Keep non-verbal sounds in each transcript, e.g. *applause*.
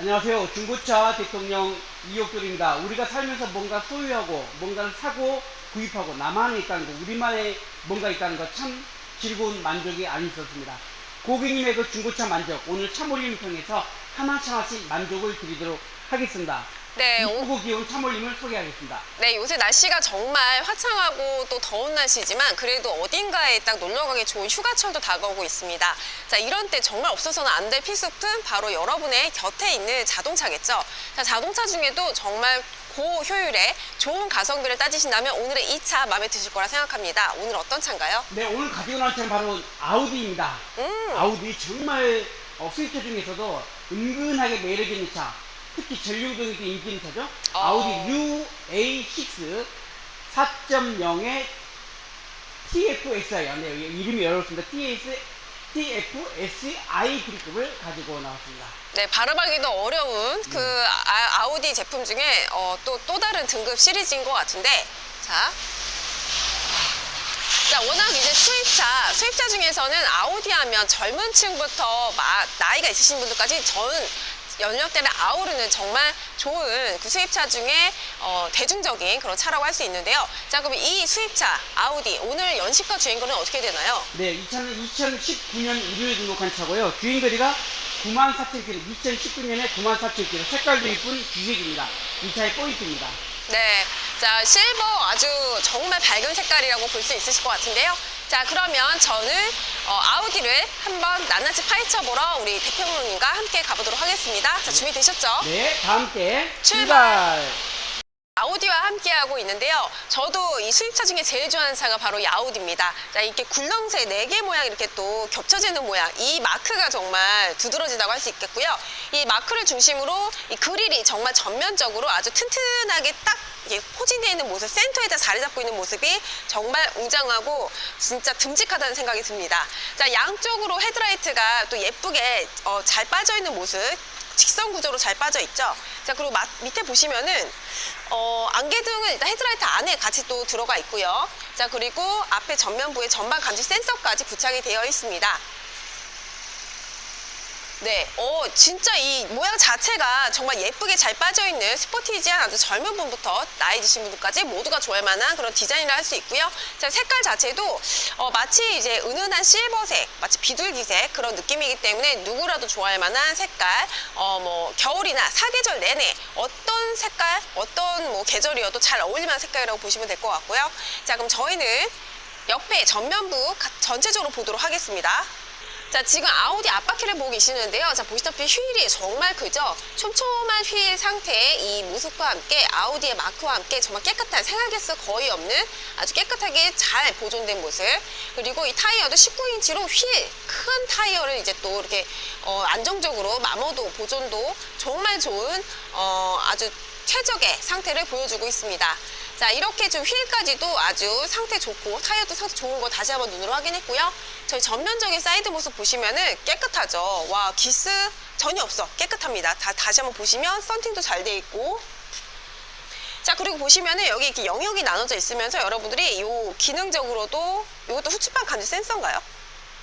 안녕하세요. 중고차 대통령 이옥돌입니다. 우리가 살면서 뭔가 소유하고 뭔가를 사고 구입하고 나만에 있다는 거, 우리만의 뭔가 있다는 거 참 즐거운 만족이 아니었습니다. 고객님의 그 중고차 만족, 오늘 차몰림 통해서 하나씩 하나씩 만족을 드리도록 하겠습니다. 네, 오- 이쁘고 귀여운 차몰림을 소개하겠습니다. 네, 요새 날씨가 정말 화창하고 또 더운 날씨지만 그래도 어딘가에 딱 놀러 가기 좋은 휴가철도 다가오고 있습니다. 자, 이런 때 정말 없어서는 안 될 필수품 바로 여러분의 곁에 있는 자동차겠죠. 자, 자동차 중에도 정말 고효율의 좋은 가성비를 따지신다면 오늘의 이 차 마음에 드실 거라 생각합니다. 오늘 어떤 차인가요? 네, 오늘 가지고 나온 차는 바로 아우디입니다. 음. 아우디 정말 어, 수입차 중에서도 은근하게 매력 있는 차, 특히 전류등이 인기 있는 차죠. 어. 아우디 UA6 4.0의 TFSI, 아, 네, 여기 이름이 어렵습니다. TS, TFSI 그립급을 가지고 나왔습니다. 네, 발음하기도 어려운 그 아, 우디 제품 중에 어, 또, 또 다른 등급 시리즈인 것 같은데, 자. 자, 워낙 이제 수입차, 수입차 중에서는 아우디 하면 젊은 층부터 마- 나이가 있으신 분들까지 전 연령대를 아우르는 정말 좋은 그 수입차 중에 어, 대중적인 그런 차라고 할 수 있는데요. 자, 그럼 이 수입차 아우디 오늘 연식과 주행거리는 어떻게 되나요? 네, 이 차는 2019년 1월 등록한 차고요. 주행거리가 94,000km, 2019년에 94,000km, 색깔도 이쁜 주색입니다. 이 차의 포인트입니다. 네. 자, 실버 아주 정말 밝은 색깔이라고 볼 수 있으실 것 같은데요. 자, 그러면 저는 어, 아우디를 한번 낱낱이 파헤쳐 보러 우리 대표님과 함께 가보도록 하겠습니다. 자, 준비되셨죠? 네, 다 함께 출발! 출발! 아우디와 함께하고 있는데요. 저도 이 수입차 중에 제일 좋아하는 차가 바로 이 아우디입니다. 자, 이렇게 굴렁쇠 네 개 모양 이렇게 또 겹쳐지는 모양. 이 마크가 정말 두드러지다고 할 수 있겠고요. 이 마크를 중심으로 이 그릴이 정말 전면적으로 아주 튼튼하게 딱 포진되어 있는 모습, 센터에다 자리 잡고 있는 모습이 정말 웅장하고 진짜 듬직하다는 생각이 듭니다. 자, 양쪽으로 헤드라이트가 또 예쁘게 어, 잘 빠져 있는 모습. 직선 구조로 잘 빠져 있죠. 자 그리고 마- 밑에 보시면은 어, 안개등은 일단 헤드라이트 안에 같이 또 들어가 있고요. 자 그리고 앞에 전면부에 전방 감지 센서까지 부착이 되어 있습니다. 네, 어, 진짜 이 모양 자체가 정말 예쁘게 잘 빠져있는 스포티지한 아주 젊은 분부터 나이 드신 분들까지 모두가 좋아할 만한 그런 디자인을 할수 있고요. 자, 색깔 자체도 어, 마치 이제 은은한 실버색, 마치 비둘기색 그런 느낌이기 때문에 누구라도 좋아할 만한 색깔, 어, 뭐, 겨울이나 사계절 내내 어떤 색깔, 어떤 뭐 계절이어도 잘 어울릴 만한 색깔이라고 보시면 될 것 같고요. 자, 그럼 저희는 옆에 전면부 가- 전체적으로 보도록 하겠습니다. 자, 지금 아우디 앞바퀴를 보고 계시는데요. 자, 보시다시피 휠이 정말 크죠? 촘촘한 휠 상태의 이 모습과 함께 아우디의 마크와 함께 정말 깨끗한 생활개수 거의 없는 아주 깨끗하게 잘 보존된 모습. 그리고 이 타이어도 19인치로 휠, 큰 타이어를 이제 또 이렇게 어, 안정적으로 마모도 보존도 정말 좋은 어, 아주 최적의 상태를 보여주고 있습니다. 자, 이렇게 좀 휠까지도 아주 상태 좋고 타이어도 상태 좋은 거 다시 한번 눈으로 확인했고요. 저희 전면적인 사이드 모습 보시면은 깨끗하죠. 와, 기스 전혀 없어. 깨끗합니다. 다, 다시 한번 보시면 썬팅도 잘 돼 있고. 자, 그리고 보시면은 여기 이렇게 영역이 나눠져 있으면서 여러분들이 요 기능적으로도 이것도 후추판 감지 센서인가요?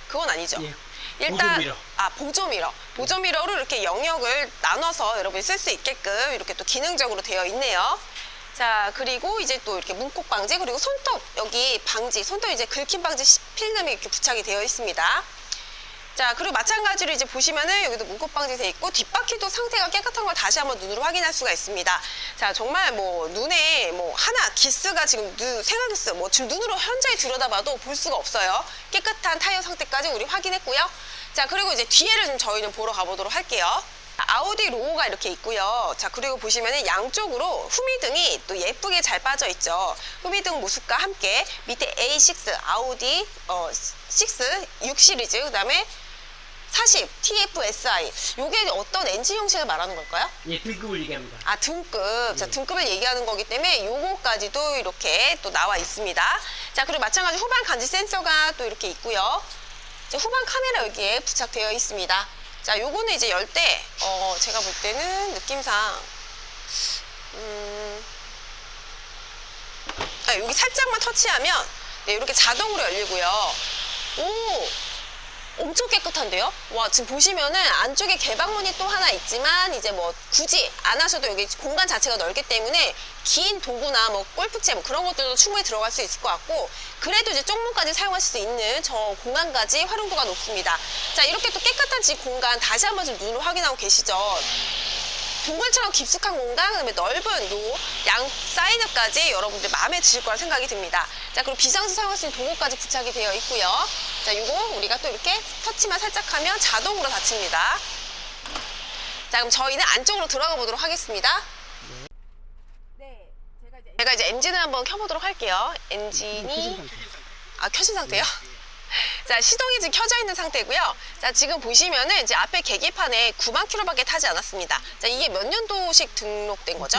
그건 아니죠. 예. 일단 보조 미러. 아 보조 미러 보조 미러로 이렇게 영역을 나눠서 여러분이 쓸 수 있게끔 이렇게 또 기능적으로 되어 있네요. 자 그리고 이제 또 이렇게 문콕 방지 그리고 손톱 여기 방지 손톱 이제 긁힘 방지 시- 필름이 이렇게 부착이 되어 있습니다. 자 그리고 마찬가지로 이제 보시면은 여기도 문콕 방지 돼 있고 뒷바퀴도 상태가 깨끗한 걸 다시 한번 눈으로 확인할 수가 있습니다. 자 정말 뭐 눈에 뭐 하나 기스가 지금 눈 기스 뭐 지금 눈으로 현저히 들여다봐도 볼 수가 없어요. 깨끗한 타이어 상태까지 우리 확인했고요. 자 그리고 이제 뒤에를 좀 저희는 보러 가보도록 할게요. 아우디 로고가 이렇게 있고요. 자 그리고 보시면은 양쪽으로 후미등이 또 예쁘게 잘 빠져 있죠. 후미등 모습과 함께 밑에 A6 아우디 어, 6 6 시리즈 그다음에 40 TFSI 요게 어떤 엔진 형식을 말하는 걸까요? 예, 등급을 얘기합니다. 아 등급 자 등급을 얘기하는 거기 때문에 요거까지도 이렇게 또 나와 있습니다 자 그리고 마찬가지 후방 감지 센서가 또 이렇게 있고요 후방 카메라 여기에 부착되어 있습니다 자 요거는 이제 열 때 어, 제가 볼 때는 느낌상 음, 아, 여기 살짝만 터치하면 네, 이렇게 자동으로 열리고요. 오 엄청 깨끗한데요? 와, 지금 보시면은 안쪽에 개방문이 또 하나 있지만 이제 뭐 굳이 안 하셔도 여기 공간 자체가 넓기 때문에 긴 도구나 뭐 골프채 뭐 그런 것들도 충분히 들어갈 수 있을 것 같고 그래도 이제 쪽문까지 사용하실 수 있는 저 공간까지 활용도가 높습니다. 자, 이렇게 또 깨끗한 집 공간 다시 한번 좀 눈으로 확인하고 계시죠? 동굴처럼 깊숙한 공간, 그다음에 넓은 요양 사이드까지 여러분들 마음에 드실 거라 생각이 듭니다. 자, 그리고 비상수 사용할 수 있는 도구까지 부착이 되어 있고요. 자, 요거 우리가 또 이렇게 터치만 살짝 하면 자동으로 닫힙니다. 자, 그럼 저희는 안쪽으로 들어가 보도록 하겠습니다. 네, 제가 이제 엔진을 한번 켜보도록 할게요. 엔진이 아 켜진 상태요? 자 시동이 지금 켜져 있는 상태고요. 자 지금 보시면은 이제 앞에 계기판에 9만 킬로밖에 타지 않았습니다. 자 이게 몇 년도식 등록된 거죠?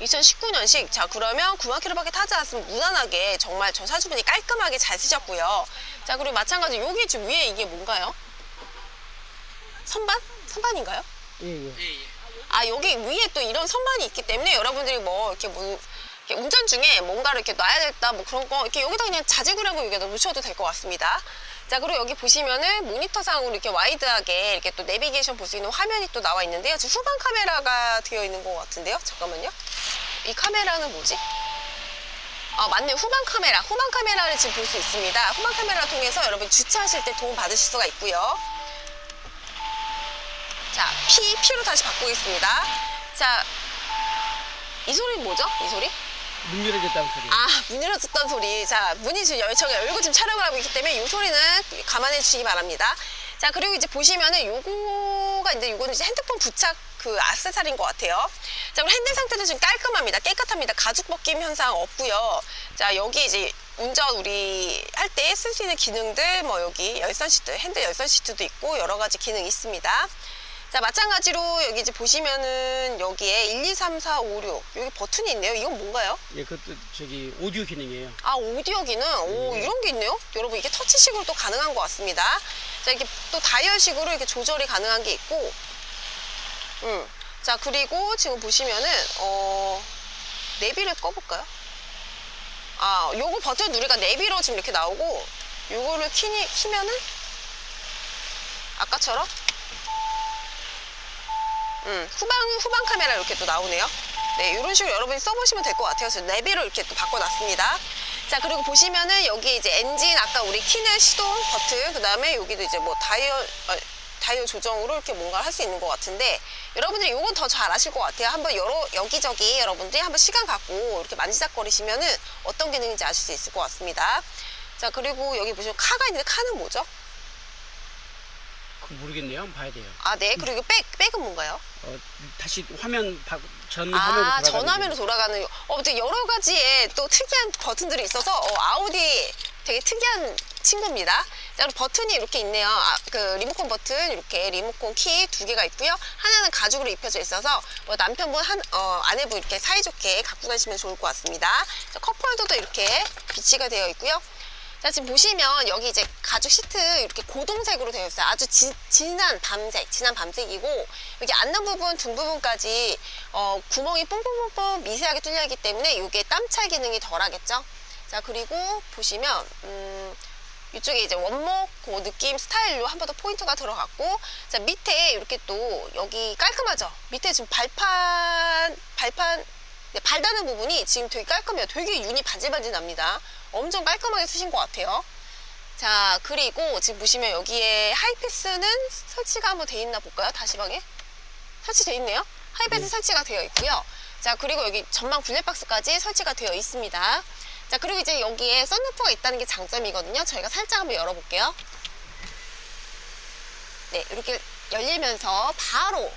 2019년식. 자 그러면 9만 킬로밖에 타지 않았으면 무난하게 정말 저 사주분이 깔끔하게 잘 쓰셨고요. 자 그리고 마찬가지 여기 지금 위에 이게 뭔가요? 선반? 선반인가요? 예, 예. 아 여기 위에 또 이런 선반이 있기 때문에 여러분들이 뭐 이렇게 뭐 이렇게 운전 중에 뭔가를 이렇게 놔야겠다 뭐 그런 거 이렇게 여기다 그냥 자질구레하고 여기다 놓으셔도 될 것 같습니다. 자 그리고 여기 보시면은 모니터상으로 이렇게 와이드하게 이렇게 또 내비게이션 볼 수 있는 화면이 또 나와 있는데요. 지금 후방 카메라가 되어 있는 것 같은데요. 잠깐만요. 이 카메라는 뭐지? 아 맞네요. 후방 카메라. 후방 카메라를 지금 볼 수 있습니다. 후방 카메라를 통해서 여러분 주차하실 때 도움 받으실 수가 있고요. 자, P, P로 다시 바꾸겠습니다. 자, 이 소리는 뭐죠? 이 소리? 문 열어졌다는 소리. 아, 문 열어줬던 소리. 자, 문이 지금 열, 저가 열고 지금 촬영을 하고 있기 때문에 이 소리는 감안해 주시기 바랍니다. 자, 그리고 이제 보시면은 요거가 이제 요거는 이제 핸드폰 부착 그 아세사리인 것 같아요. 자, 그리고 핸들 상태도 지금 깔끔합니다. 깨끗합니다. 가죽 벗김 현상 없고요. 자, 여기 이제 운전 우리 할 때 쓸 수 있는 기능들 뭐 여기 열선 시트, 핸들 열선 시트도 있고 여러 가지 기능이 있습니다. 자, 마찬가지로 여기 이제 보시면은 여기에 1, 2, 3, 4, 5, 6 여기 버튼이 있네요. 이건 뭔가요? 예, 그것도 저기 오디오 기능이에요. 아 오디오 기능? 오 이런 게 있네요? 여러분 이게 터치식으로 또 가능한 것 같습니다. 자 이렇게 또 다이얼식으로 이렇게 조절이 가능한 게 있고. 음자 그리고 지금 보시면은 어 내비를 꺼볼까요? 아 요거 버튼 누르니까 내비로 지금 이렇게 나오고 요거를 키니, 키면은? 아까처럼 음, 후방, 후방 카메라 이렇게 또 나오네요. 네, 이런 식으로 여러분이 써보시면 될 것 같아요. 그래서 내비로 이렇게 또 바꿔놨습니다. 자, 그리고 보시면은 여기 이제 엔진, 아까 우리 키는 시동 버튼, 그 다음에 여기도 이제 뭐 다이얼, 어, 다이얼 조정으로 이렇게 뭔가 할수 있는 것 같은데 여러분들이 이건 더 잘 아실 것 같아요. 한번 여러, 여기저기 여러분들이 한번 시간 갖고 이렇게 만지작거리시면은 어떤 기능인지 아실 수 있을 것 같습니다. 자, 그리고 여기 보시면 카가 있는데 카는 뭐죠? 그 모르겠네요. 봐야 돼요. 아, 네. 그리고 백, 백은 뭔가요? 어, 다시 화면 바, 전 화면으로 아, 돌아가는 전화면으로 돌아가는 어, 또 여러 가지의 또 특이한 버튼들이 있어서 어, 아우디 되게 특이한 친구입니다. 자, 그리고 버튼이 이렇게 있네요. 아, 그 리모컨 버튼 이렇게 리모컨 키 두 개가 있고요. 하나는 가죽으로 입혀져 있어서 뭐 남편분 한 어, 아내분 이렇게 사이좋게 갖고 가시면 좋을 것 같습니다. 자, 컵홀더도 이렇게 비치가 되어 있고요. 자, 지금 보시면 여기 이제 가죽 시트 이렇게 고동색으로 되어 있어요. 아주 지- 진한 밤색, 진한 밤색이고 여기 앉는 부분, 등 부분까지 어, 구멍이 뽕뽕뽕뽕 미세하게 뚫려 있기 때문에 이게 땀차 기능이 덜하겠죠. 자, 그리고 보시면 음, 이쪽에 이제 원목 그 느낌 스타일로 한 번 더 포인트가 들어갔고 자 밑에 이렇게 또 여기 깔끔하죠 밑에 지금 발판 발판 네, 발 닿는 부분이 지금 되게 깔끔해요 되게 윤이 반질반질 납니다 엄청 깔끔하게 쓰신 것 같아요. 자 그리고 지금 보시면 여기에 하이패스는 설치가 한번 돼 있나 볼까요? 다시방에? 설치돼 있네요? 하이패스 네. 설치가 되어 있고요. 자 그리고 여기 전방 블랙박스까지 설치가 되어 있습니다. 자 그리고 이제 여기에 썬루프가 있다는 게 장점이거든요. 저희가 살짝 한번 열어볼게요. 네 이렇게 열리면서 바로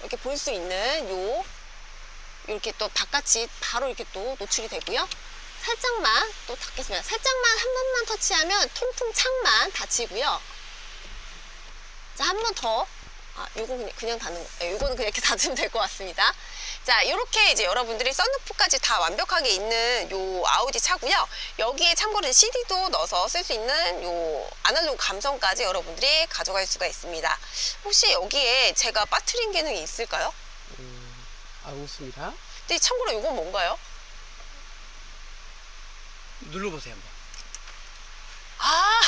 이렇게 볼 수 있는 요 이렇게 또 바깥이 바로 이렇게 또 노출이 되고요 살짝만 또 닫겠습니다 살짝만 한 번만 터치하면 통풍 창만 닫히고요 자 한 번 더 아, 요거 그냥, 그냥 닫는 거. 네, 요거는 그냥 이렇게 *laughs* 닫으면 될 것 같습니다. 자, 요렇게 이제 여러분들이 썬루프까지 다 완벽하게 있는 요 아우디 차고요. 여기에 참고로 CD도 넣어서 쓸 수 있는 요 아날로그 감성까지 여러분들이 가져갈 수가 있습니다. 혹시 여기에 제가 빠트린 기능이 있을까요? 아, 없습니다. 근데 참고로 요건 뭔가요? 눌러보세요 한번. 아,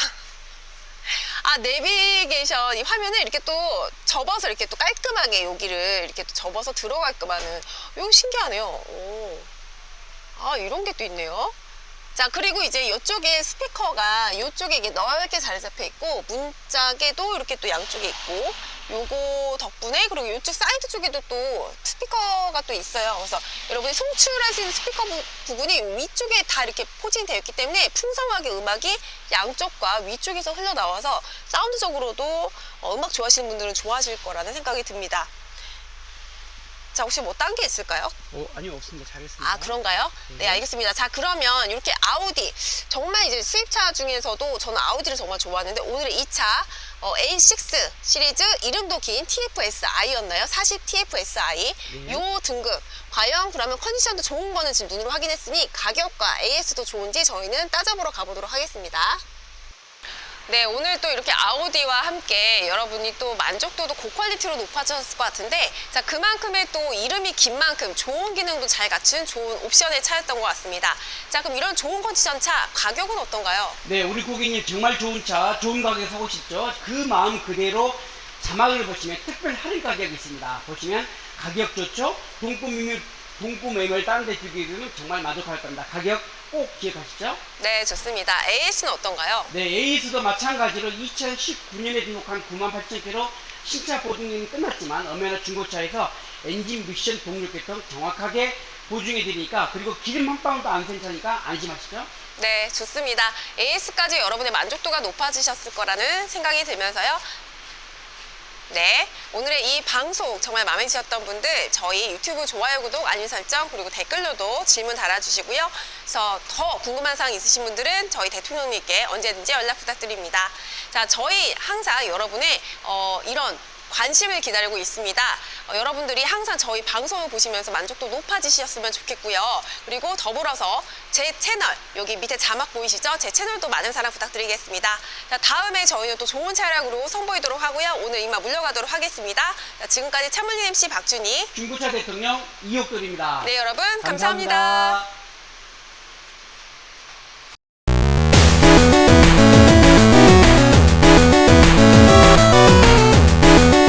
아 내비게이션 이 화면을 이렇게 또 접어서 이렇게 또 깔끔하게 여기를 이렇게 또 접어서 들어갈끔 하는 이거 신기하네요. 오. 아 이런 게 또 있네요. 자 그리고 이제 이쪽에 스피커가 이쪽에 이게 넓게 자리 잡혀 있고 문짝에도 이렇게 또 양쪽에 있고 요거 덕분에 그리고 이쪽 사이드 쪽에도 또 스피커가 또 있어요. 그래서 여러분이 있는 스피커 부, 부분이 위쪽에 다 이렇게 포진이 되어 있기 때문에 풍성하게 음악이 양쪽과 위쪽에서 흘러나와서 사운드적으로도 어, 음악 좋아하시는 분들은 좋아하실 거라는 생각이 듭니다. 자 혹시 뭐 딴 게 있을까요? 어, 아니요, 없습니다. 잘했습니다. 아 그런가요? 네 알겠습니다. 자 그러면 이렇게 아우디 정말 이제 수입차 중에서도 저는 아우디를 정말 좋아하는데 오늘의 이차 A6 시리즈 이름도 긴 TFSI였나요? 40 TFSI 네. 요 등급 과연 그러면 컨디션도 좋은 거는 지금 눈으로 확인했으니 가격과 AS도 좋은지 저희는 따져보러 가보도록 하겠습니다. 네, 오늘 또 이렇게 아우디와 함께 여러분이 또 만족도도 고퀄리티로 높아졌을 것 같은데, 자, 그만큼의 또 이름이 긴 만큼 좋은 기능도 잘 갖춘 좋은 옵션의 차였던 것 같습니다. 자, 그럼 이런 좋은 컨디션 차 가격은 어떤가요? 네, 우리 고객님 정말 좋은 차, 좋은 가격에 사고 싶죠? 그 마음 그대로 자막을 보시면 특별 할인 가격이 있습니다. 보시면 가격 좋죠? 동구 매물, 다른 데 주기로는 정말 만족할 겁니다. 가격 꼭 기억하시죠? 네, 좋습니다. AS는 어떤가요? 네, AS도 마찬가지로 2019년에 등록한 98,000km 신차 보증이 끝났지만 엄연한 중고차에서 엔진 미션 동력 계통 정확하게 보증해 드리니까 그리고 기름 한 방울도 안 센차니까 안심하시죠? 네, 좋습니다. AS까지 여러분의 만족도가 높아지셨을 거라는 생각이 들면서요. 네, 오늘의 이 방송 정말 마음에 드셨던 분들 저희 유튜브 좋아요, 구독, 알림 설정 그리고 댓글로도 질문 달아주시고요. 그래서 더 궁금한 사항 있으신 분들은 저희 대통령님께 언제든지 연락 부탁드립니다. 자, 저희 항상 여러분의 어, 이런 관심을 기다리고 있습니다. 어, 여러분들이 항상 저희 방송을 보시면서 만족도 높아지셨으면 좋겠고요. 그리고 더불어서 제 채널 여기 밑에 자막 보이시죠? 제 채널도 많은 사랑 부탁드리겠습니다. 자, 다음에 저희는 또 좋은 차량으로 선보이도록 하고요. 오늘 이만 물러가도록 하겠습니다. 자, 지금까지 참물림 MC 박준희. 중고차 대통령 이옥돌입니다. 네, 여러분 감사합니다.